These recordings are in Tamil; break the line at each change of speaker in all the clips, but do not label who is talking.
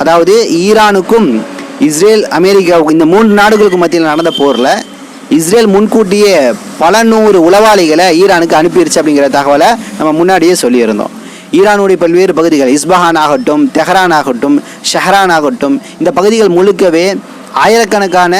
அதாவது ஈரானுக்கும் இஸ்ரேல் அமெரிக்காவுக்கும் இந்த மூன்று நாடுகளுக்கு மத்தியில் நடந்த போரில் இஸ்ரேல் முன்கூட்டியே பல நூறு உளவாளிகளை ஈரானுக்கு அனுப்பிடுச்சு அப்படிங்கிற தகவலை நம்ம முன்னாடியே சொல்லியிருந்தோம். ஈரானுடைய பல்வேறு பகுதிகள் இஸ்பஹான் ஆகட்டும் தெஹரான் ஆகட்டும் ஷஹரான் ஆகட்டும் இந்த பகுதிகள் முழுக்கவே ஆயிரக்கணக்கான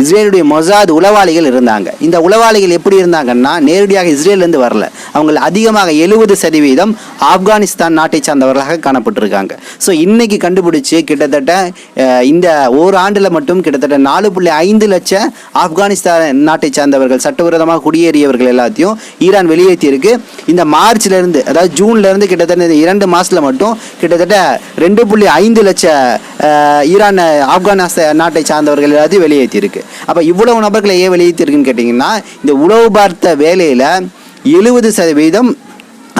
இஸ்ரேலுடைய மொசாத் உளவாளிகள் இருந்தாங்க. இந்த உளவாளிகள் எப்படி இருந்தாங்கன்னா நேரடியாக இஸ்ரேலேருந்து வரல. அவங்க அதிகமாக எழுபது சதவீதம் ஆப்கானிஸ்தான் நாட்டை சார்ந்தவர்களாக காணப்பட்டிருக்காங்க. ஸோ இன்னைக்கு கண்டுபிடிச்சு கிட்டத்தட்ட இந்த ஓராண்டில் மட்டும் கிட்டத்தட்ட நாலு புள்ளி ஐந்து லட்சம் ஆப்கானிஸ்தான் நாட்டை சார்ந்தவர்கள் சட்டவிரோதமாக குடியேறியவர்கள் எல்லாத்தையும் ஈரான் வெளியேற்றியிருக்கு. இந்த மார்ச்லேருந்து அதாவது ஜூன்லேருந்து கிட்டத்தட்ட இந்த இரண்டு மாதத்தில் மட்டும் கிட்டத்தட்ட ரெண்டு புள்ளி ஐந்து லட்சம் ஈரான் ஆப்கானிஸ்தான் நாட்டை சார்ந்தவர்கள் எல்லாத்தையும் வெளியேற்றியிருக்கு. அப்போ இவ்வளவு நபர்களை ஏன் வெளியேற்றிருக்குன்னு கேட்டிங்கன்னா இந்த உளவு பார்த்த வேலையில் எழுபது சதவீதம்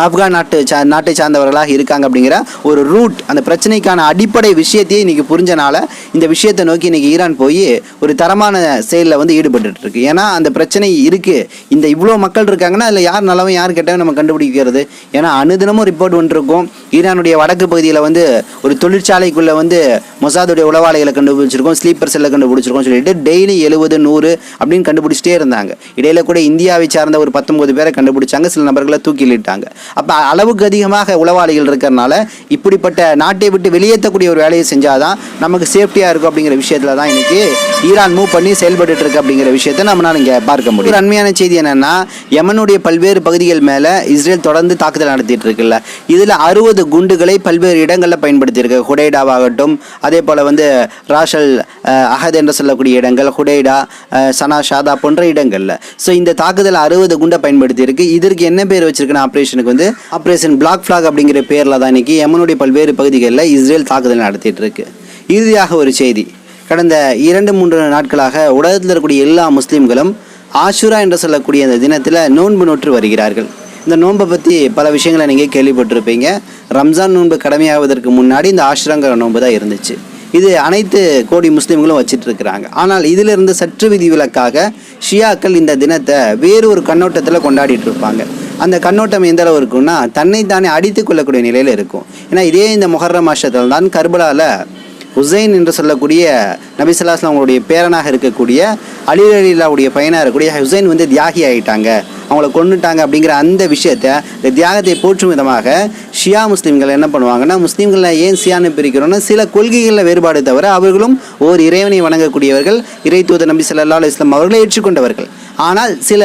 ஆப்கான் நாட்டு சா நாட்டை சார்ந்தவர்களாக இருக்காங்க அப்படிங்கிற ஒரு ரூட் அந்த பிரச்சனைக்கான அடிப்படை விஷயத்தையே இன்னைக்கு புரிஞ்சனால இந்த விஷயத்தை நோக்கி இன்னைக்கு ஈரான் போய் ஒரு தரமான செயலில் வந்து ஈடுபட்டுட்டு இருக்கு ஏன்னா அந்த பிரச்சனை இருக்கு. இந்த இவ்வளோ மக்கள் இருக்காங்கன்னா அதில் யார் நல்லவன் யார் கெட்டவன் நம்ம கண்டுபிடிக்கிறது? ஏன்னா அனுதினமும் ரிப்போர்ட் வந்துருக்கும் ஈரானுடைய வடக்கு பகுதியில் வந்து ஒரு தொழிற்சாலைக்குள்ளே வந்து மொசாதுடைய உளவாளிகளை கண்டுபிடிச்சிருக்கோம் ஸ்லீப்பர் செல்லை கண்டுபிடிச்சிருக்கோம் சொல்லிட்டு டெய்லி எழுபது நூறு அப்படின்னு கண்டுபிடிச்சிட்டே இருந்தாங்க. இடையில கூட இந்தியாவை சார்ந்த ஒரு பத்தொன்பது பேரை கண்டுபிடிச்சாங்க. சில நபர்களை தூக்கிலிட்டாங்க. அப்போ அளவுக்கு அதிகமாக உளவாளிகள் இருக்கிறனால இப்படிப்பட்ட நாட்டை விட்டு வெளியேற்றக்கூடிய ஒரு வேலையை செஞ்சாதான் நமக்கு சேஃப்டியாக இருக்கும் அப்படிங்கிற விஷயத்துல தான் இன்னைக்கு ஈரான் மூவ் பண்ணி செயல்பட்டு இருக்கு அப்படிங்கிற விஷயத்தை நம்மளால் இங்கே பார்க்க முடியும். ஒரு அண்மையான செய்தி என்னன்னா யமனுடைய பல்வேறு பகுதிகள் மேலே இஸ்ரேல் தொடர்ந்து தாக்குதல் நடத்திட்டு இருக்குல்ல இதில் அறுபது குண்டுகளை பல்வேறு இடங்களில் பயன்படுத்தியிருக்கு. ஹுடைடாவாகட்டும் அதே போல் வந்து ராஷல் அஹ், அஹத் என்று சொல்லக்கூடிய இடங்கள் ஹுடைடா சனா ஷாதா போன்ற இடங்களில். ஸோ இந்த தாக்குதல் அறுபது குண்டை பயன்படுத்தியிருக்கு. இதற்கு என்ன பேர் வச்சிருக்குன்னா ஆப்ரேஷனுக்கு வந்து ஆப்ரேஷன் பிளாக் ஃபிளாக் அப்படிங்கிற பேரில் தான் இன்றைக்கி யமனுடைய பல்வேறு பகுதிகளில் இஸ்ரேல் தாக்குதல் நடத்திட்டு இருக்கு. இறுதியாக ஒரு செய்தி. கடந்த இரண்டு மூன்று நாட்களாக உலகத்தில் இருக்கக்கூடிய எல்லா முஸ்லீம்களும் ஆஷுரா என்று சொல்லக்கூடிய அந்த தினத்தில் நோன்பு நோற்று வருகிறார்கள். இந்த நோன்பை பற்றி பல விஷயங்களை நீங்கள் கேள்விப்பட்டிருப்பீங்க. ரம்ஜான் நோன்பு கடமையாவதற்கு முன்னாடி இந்த ஆஷ்ராங்கிற நோன்பு தான் இருந்துச்சு. இது அனைத்து கோடி முஸ்லீம்களும் வச்சுட்டு இருக்கிறாங்க. ஆனால் இதிலிருந்து சற்று விதிவிலக்காக ஷியாக்கள் இந்த தினத்தை வேறு ஒரு கண்ணோட்டத்தில் கொண்டாடிட்டு இருப்பாங்க. அந்த கண்ணோட்டம் எந்த அளவு இருக்கும்னா தன்னைத்தானே அடித்து கொள்ளக்கூடிய நிலையில் இருக்கும். ஏன்னா இதே இந்த மொஹர்ர மாஷத்தில் தான் கர்பலாவில் ஹுசைன் என்று சொல்லக்கூடிய நபிசல்லாஸ்லாம் அவங்களுடைய பேரனாக இருக்கக்கூடிய அலி அலிலாவுடைய பையனாக இருக்கக்கூடிய ஹுசைன் வந்து தியாகி ஆகிட்டாங்க அவங்கள கொண்டுட்டாங்க அப்படிங்கிற அந்த விஷயத்த இந்த தியாகத்தை போற்றும் விதமாக ஷியா முஸ்லீம்கள் என்ன பண்ணுவாங்கன்னா முஸ்லீம்களை ஏன் ஷியான்னு பிரிக்கிறோன்னா சில கொள்கைகளில் வேறுபாடு தவிர அவர்களும் ஓர் இறைவனை வணங்கக்கூடியவர்கள் இறை நம்பி நபி ஸல்லல்லாஹு இஸ்லாம் அவர்களை ஏற்றுக்கொண்டவர்கள். ஆனால் சில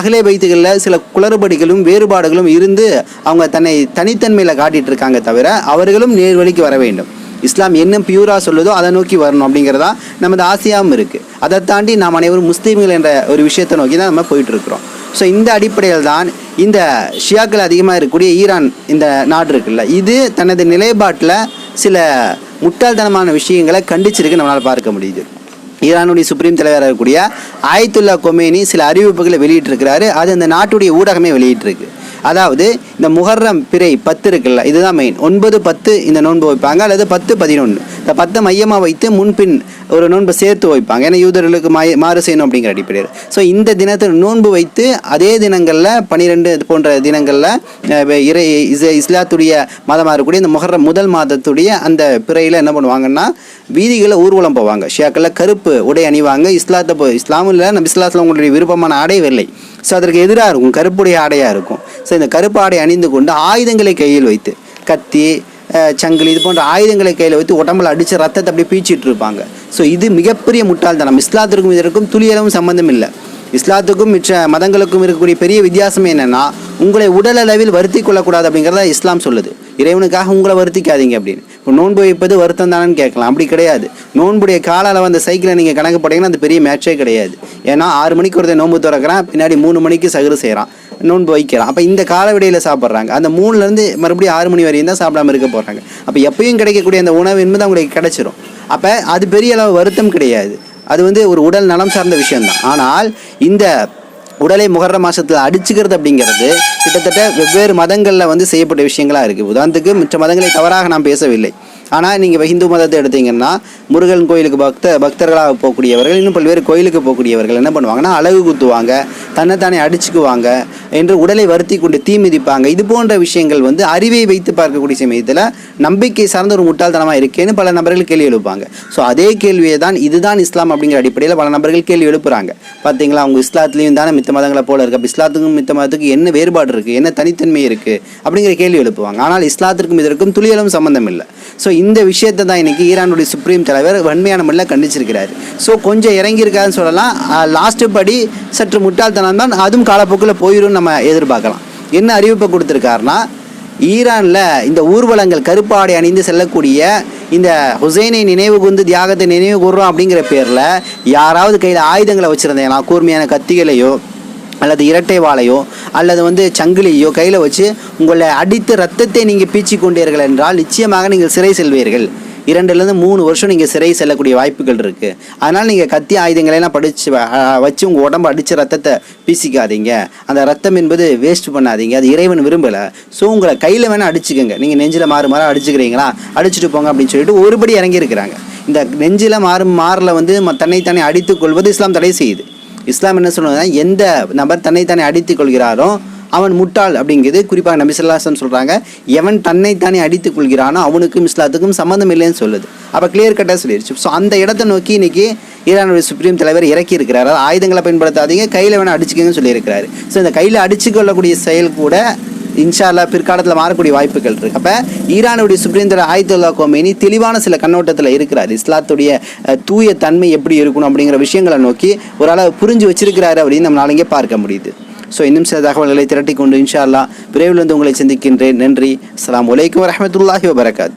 அகலே பைத்துகளில் சில குளறுபடிகளும் வேறுபாடுகளும் இருந்து அவங்க தன்னை தனித்தன்மையில் காட்டிட்டு இருக்காங்க தவிர அவர்களும் நேர்வழிக்கு வர வேண்டும். இஸ்லாம் என்ன பியூராக சொல்லுதோ அதை நோக்கி வரணும் அப்படிங்கிறதா நமது ஆசையாகவும் இருக்குது அதை தாண்டி நாம் அனைவரும் முஸ்லீம்கள் என்ற ஒரு விஷயத்தை நோக்கி தான் நம்ம போயிட்டுருக்குறோம் ஸோ இந்த அடிப்படையில் தான் இந்த ஷியாக்கள் அதிகமாக இருக்கக்கூடிய ஈரான் இந்த நாடு இருக்குல்ல இது தனது நிலைப்பாட்டில் சில முட்டாள்தனமான விஷயங்களை கண்டிச்சிருக்கு நம்மளால் பார்க்க முடியுது. ஈரானுடைய சுப்ரீம் தலைவராக இருக்கக்கூடிய ஆயத்துல்லா கொமேனி சில அறிவிப்புகளை வெளியிட்டிருக்கிறாரு. அது அந்த நாட்டுடைய ஊடகமே வெளியிட்டிருக்கு. அதாவது இந்த முகர்ரம் பிறை பத்து இருக்குல்ல இதுதான் மெயின் ஒன்பது பத்து இந்த நோன்பு வைப்பாங்க அல்லது பத்து பதினொன்று. இந்த பத்தை மையமாக வைத்து முன்பின் ஒரு நோன்பு சேர்த்து வைப்பாங்க. ஏன்னா யூதர்களுக்கு மாய மாறு செய்யணும் அப்படிங்கிற அடிப்படையில். ஸோ இந்த தினத்தில் நோன்பு வைத்து அதே தினங்களில் பனிரெண்டு போன்ற தினங்களில் இறை இஸ் இஸ்லாத்துடைய மதமாக இருக்கக்கூடிய இந்த முகர்ரம் முதல் மாதத்துடைய அந்த பிறையில் என்ன பண்ணுவாங்கன்னா வீதிகளில் ஊர்வலம் போவாங்க. ஷியாக்களில் கருப்பு உடை அணிவாங்க. இஸ்லாத்தை போ இஸ்லாமில் நம்ம இஸ்லாத்தில் உங்களுடைய விருப்பமான ஆடை வெள்ளை. ஸோ அதற்கு எதிராக இருக்கும் கருப்புடைய ஆடையாக இருக்கும். ஸோ இந்த கருப்பு ஆடை அணிந்து கொண்டு ஆயுதங்களை கையில் வைத்து கத்தி சங்கிலி இது போன்ற ஆயுதங்களை கையில் வைத்து உடம்புல அடித்து ரத்தத்தை அப்படியே பீச்சிட்டு இருப்பாங்க. ஸோ இது மிகப்பெரிய முட்டாள்தனம் இஸ்லாத்திற்கும் இதற்கும் துளியளவும் சம்பந்தம் இல்லை. இஸ்லாத்துக்கும் மிச்ச மதங்களுக்கும் இருக்கக்கூடிய பெரிய வித்தியாசம் என்னென்னா உங்களை உடல் அளவில் வருத்தி கொள்ளக்கூடாது அப்படிங்கிறத இஸ்லாம் சொல்லுது. இறைவனுக்காக உங்களை வருத்திக்காதீங்க அப்படின்னு. இப்போ நோன்பு வைப்பது வருத்தம் தானேன்னு கேட்கலாம். அப்படி கிடையாது. நோன்புடைய கால அளவு அந்த சைக்கிளை நீங்கள் கணக்கு போட்டீங்கன்னா அது பெரிய மேட்சே கிடையாது. ஏன்னா ஆறு மணிக்கு ஒருத்தர் நோன்பு திறக்கிறான் பின்னாடி மூணு மணிக்கு சகுறு செய்கிறான் நோன்பு வைக்கிறான் அப்போ இந்த காலவிடையில் சாப்பிட்றாங்க. அந்த மூணுலேருந்து மறுபடியும் ஆறு மணி வரையும் தான் சாப்பிடாம இருக்க போகிறாங்க அப்போ எப்பயும் கிடைக்கக்கூடிய அந்த உணவு என்பது அவங்களுக்கு கிடைச்சிரும். அப்போ அது பெரிய அளவு வருத்தம் கிடையாது. அது வந்து ஒரு உடல் நலம் சார்ந்த விஷயம்தான். ஆனால் இந்த உடலை முகர்ற மாசத்தில் அடிச்சுக்கிறது அப்படிங்கிறது கிட்டத்தட்ட வெவ்வேறு மதங்களில் வந்து செய்யப்பட்ட விஷயங்களாக இருக்குது உதாரணத்துக்கு மற்ற மதங்களை தவறாக நான் பேசவில்லை. ஆனால் நீங்கள் ஹிந்து மதத்தை எடுத்தீங்கன்னா முருகன் கோயிலுக்கு பக்த பக்தர்களாக போகக்கூடியவர்கள் இன்னும் பல்வேறு கோயிலுக்கு போகக்கூடியவர்கள் என்ன பண்ணுவாங்கன்னா அழகு குத்துவாங்க தன்னைத்தானே அடிச்சுக்குவாங்க என்று உடலை வருத்தி கொண்டு தீ மிதிப்பாங்க. இது போன்ற விஷயங்கள் வந்து அறிவை வைத்து பார்க்கக்கூடிய சமயத்தில் நம்பிக்கை சார்ந்த ஒரு முட்டாள்தனமாக இருக்கேன்னு பல நபர்கள் கேள்வி எழுப்பாங்க ஸோ அதே கேள்வியை தான் இதுதான் இஸ்லாம் அப்படிங்கிற அடிப்படையில் பல நபர்கள் கேள்வி எழுப்புறாங்க. பார்த்தீங்களா அவங்க இஸ்லாத்துலேயும் தானே மித்த மதங்களை போல இருக்கு. அப்போ இஸ்லாத்துக்கும் மித்த மதத்துக்கு என்ன வேறுபாடு இருக்குது என்ன தனித்தன்மை இருக்குது அப்படிங்கிற கேள்வி எழுப்புவாங்க. ஆனால் இஸ்லாத்திற்கும் இதற்கும் துளியலும் சம்பந்தம் இல்லை. ஸோ இந்த விஷயத்தை தான் இன்றைக்கி ஈரானுடைய சுப்ரீம் தலைவர் வன்மையான முறையில் கண்டிச்சிருக்கிறார். ஸோ கொஞ்சம் இறங்கியிருக்காருன்னு சொல்லலாம். லாஸ்ட்டு படி சற்று முட்டாள்தனம் தான். அதுவும் காலப்போக்கில் போயிடும் நம்ம எதிர்பார்க்கலாம். என்ன அறிவிப்பை கொடுத்துருக்காருன்னா ஈரானில் இந்த ஊர்வலங்கள் கருப்பாடை அணிந்து செல்லக்கூடிய இந்த ஹுசைனை நினைவு கூர்ந்து தியாகத்தை நினைவு கூறுறோம் அப்படிங்கிற பேரில் யாராவது கையில் ஆயுதங்களை வச்சுருந்தீங்கன்னா கூர்மையான கத்திகளையோ அல்லது இரட்டை வாழையோ அல்லது வந்து சங்கிலியோ கையில் வச்சு உங்களை அடித்து ரத்தத்தை நீங்கள் பீச்சி கொண்டீர்கள் என்றால் நிச்சயமாக நீங்கள் சிறை செல்வீர்கள். இரண்டுலேருந்து மூணு வருஷம் நீங்கள் சிறை செல்லக்கூடிய வாய்ப்புகள் இருக்குது அதனால் நீங்கள் கத்தி ஆயுதங்களை எல்லாம் படித்து வச்சு உங்கள் உடம்பு அடித்த ரத்தத்தை பீசிக்காதீங்க. அந்த ரத்தம் என்பது வேஸ்ட் பண்ணாதீங்க. அது இறைவன் விரும்பலை. ஸோ உங்களை கையில் வேணால் அடிச்சுக்கோங்க. நீங்கள் நெஞ்சில் மாறு மாற அடிச்சுக்கிறீங்களா? அடிச்சுட்டு போங்க அப்படின்னு சொல்லிட்டு ஒருபடி இறங்கியிருக்கிறாங்க. இந்த நெஞ்சில் மாறு மாறில் வந்து தன்னைத்தானே அடித்துக் கொள்வது இஸ்லாம் தடை செய்யுது. இஸ்லாம் என்ன சொல்லுவாங்க எந்த நபர் தன்னைத்தானே அடித்துக் கொள்கிறாரோ அவன் முட்டாள் அப்படிங்கிறது குறிப்பாக நபி சொல்லாசன் சொல்கிறாங்க எவன் தன்னைத்தானே அடித்துக் கொள்கிறானோ அவனுக்கும் இஸ்லாத்துக்கும் சம்மந்தம் இல்லைன்னு சொல்லுது. அப்போ கிளியர் கட்டாக சொல்லிடுச்சு ஸோ அந்த இடத்தை நோக்கி இன்னைக்கு ஈரானுடைய சுப்ரீம் தலைவர் இறக்கி இருக்கிறார். ஆயுதங்களை பயன்படுத்தாதீங்க கையில் வேணால் அடிச்சுக்கங்கன்னு சொல்லியிருக்கிறாரு. ஸோ இந்த கையில் அடிச்சு கொள்ளக்கூடிய செயல் கூட இன்ஷா அல்லாஹ் பிற்காலத்தில் மாறக்கூடிய வாய்ப்புகள் இருக்கு. அப்போ ஈரானுடைய சுப்ரீம் தலைவர் ஆயத்துல்லா கோமேனி தெளிவான சில கண்ணோட்டத்தில் இருக்கிறார். இஸ்லாத்துடைய தூய தன்மை எப்படி இருக்கணும் அப்படிங்கிற விஷயங்களை நோக்கி ஓரளவு புரிஞ்சு வச்சிருக்கிறாரு அப்படின்னு நம்மளால இங்கே பார்க்க முடியுது. ஸோ இன்னும் சில தகவல்களை திரட்டி கொண்டு இன்ஷா அல்லாஹ் விரைவில் வந்து உங்களை சந்திக்கின்றேன். நன்றி. அஸ்லாம் வலைக்கம் வரமத்துல்லாஹி வபரகாத்.